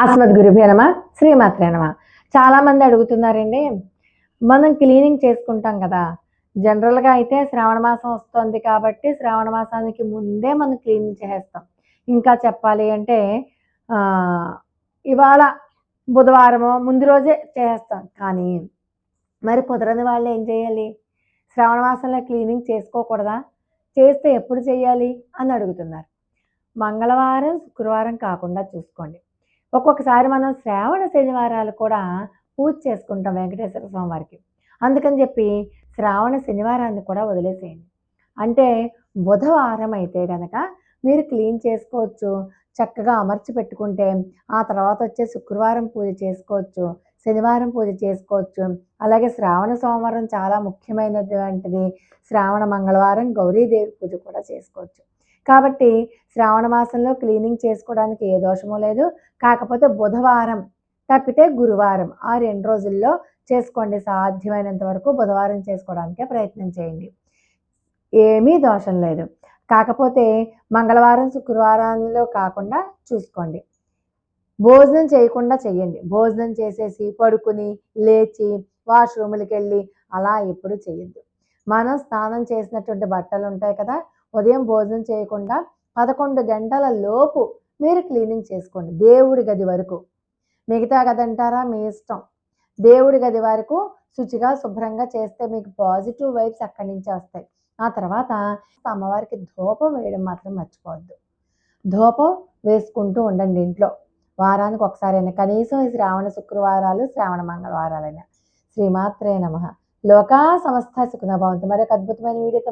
ఆస్మద్ గురుభ్యో నమ. చాలామంది అడుగుతున్నారండి మనం క్లీనింగ్ చేసుకుంటాం కదా జనరల్గా అయితే శ్రావణ మాసం వస్తుంది కాబట్టి శ్రావణ మాసానికి ముందే మనం క్లీనింగ్ చేసేస్తాం. ఇంకా చెప్పాలి అంటే ఇవాళ బుధవారమో ముందు రోజే చేసేస్తాం. కానీ మరి కుదరని వాళ్ళు ఏం చేయాలి? శ్రావణ మాసంలో క్లీనింగ్ చేసుకోకూడదా? చేస్తే ఎప్పుడు చేయాలి? అని అడుగుతున్నారు. మంగళవారం శుక్రవారం కాకుండా చూసుకోండి. ఒక్కొక్కసారి మనం శ్రావణ శనివారాలు కూడా పూజ చేసుకుంటాం వెంకటేశ్వర స్వామి వారికి. అందుకని చెప్పి శ్రావణ శనివారాన్ని కూడా వదిలేసేయండి. అంటే బుధవారం అయితే కనుక మీరు క్లీన్ చేసుకోవచ్చు చక్కగా అమర్చి పెట్టుకుంటే ఆ తర్వాత వచ్చే శుక్రవారం పూజ చేసుకోవచ్చు శనివారం పూజ చేసుకోవచ్చు. అలాగే శ్రావణ సోమవారం చాలా ముఖ్యమైనటువంటిది. శ్రావణ మంగళవారం గౌరీదేవి పూజ కూడా చేసుకోవచ్చు. కాబట్టి శ్రావణ మాసంలో క్లీనింగ్ చేసుకోవడానికి ఏ దోషము లేదు. కాకపోతే బుధవారం తప్పితే గురువారం ఆ రెండు రోజుల్లో చేసుకోండి. సాధ్యమైనంత వరకు బుధవారం చేసుకోవడానికే ప్రయత్నం చేయండి. ఏమీ దోషం లేదు. కాకపోతే మంగళవారం శుక్రవారంలో కాకుండా చూసుకోండి. భోజనం చేయకుండా చెయ్యండి భోజనం చేసేసి పడుకుని లేచి వాష్రూములకి వెళ్ళి అలా ఎప్పుడు చేయొద్దు. మనం స్నానం చేసినటువంటి బట్టలు ఉంటాయి కదా ఉదయం భోజనం చేయకుండా పదకొండు గంటల లోపు మీరు క్లీనింగ్ చేసుకోండి దేవుడి గది వరకు. మిగతా గది అంటారా? మీ ఇష్టం. దేవుడి గది వరకు శుచిగా శుభ్రంగా చేస్తే మీకు పాజిటివ్ వైబ్స్ అక్కడి నుంచి వస్తాయి. ఆ తర్వాత అమ్మవారికి ధూపం వేయడం మాత్రం మర్చిపోవద్దు. ధూపం వేసుకుంటూ ఉండండి ఇంట్లో. వారానికి ఒకసారైనా కనీసం ఈ శ్రావణ శుక్రవారాలు శ్రావణ మంగళవారాలైనా. శ్రీమాత్రే నమ. లోకా సంస్థ సుఖన భవంతు. మరొక అద్భుతమైన వీడియోతో